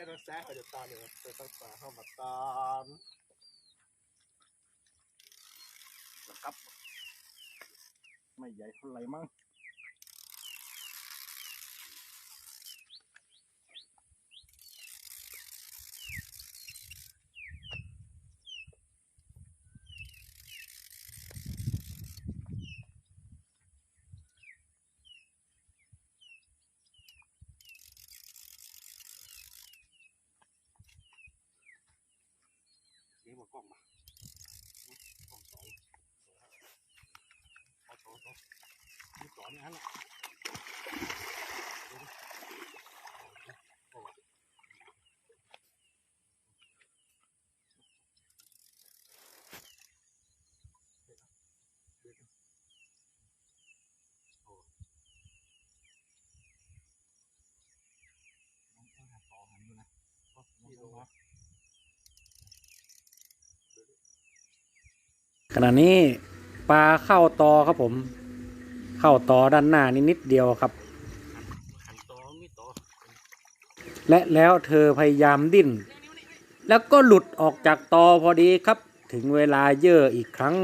ค่ต้องแซ่เขาจะตอนเนี่ยจะต้องตาเข้ามาตอนนะครับ ไม่ใหญ่เท่าไหร่มั้ง วมากล้องมากล้องสองเอาสองสองนี่สองนี่อันะที่ ขณะนี้ปลาเข้าตอครับผม เข้าตอด้านหน้านิดนิดเดียวครับ และแล้วเธอพยายามดิ้น แล้วก็หลุดออกจากตอพอดีครับ ถึงเวลาเยอะอีกครั้ง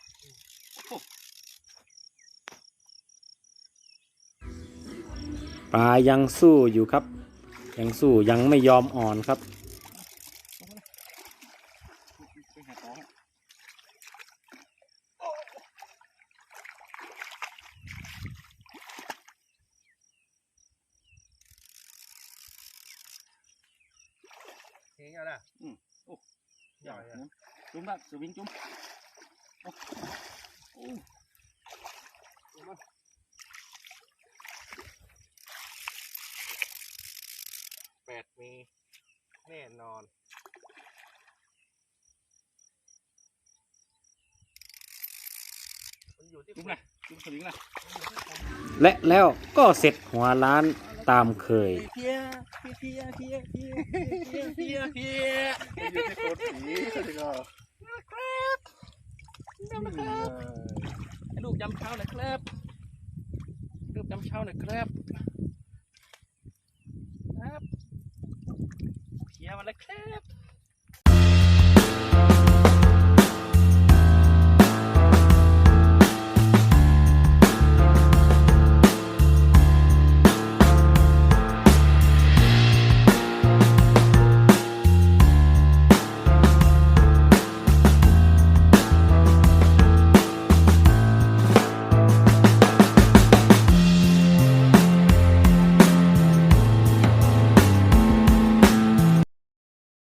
เปลายังสู้อยู่ครับ ยังสู้ยังไม่ยอมอ่อนครับไปหาต่อฮะเฮ้ยอะไรใหญ่นะจุ่มละสวิงจุ่มโอ้โอ้ ดมีแน่นอนมันอยู่ที่จุ่มละจุ่มสวิงละและแล้วก็เสร็จหัวล้านตามเคย เพียเพียเพียเพียเพียเพียเพียมันอยู่ที่โคนสีเขาถึงเอาจำนะครับให้ลูกจำเช้าหน่อยครับลูกจำเช้าหน่อยครับ want to clap.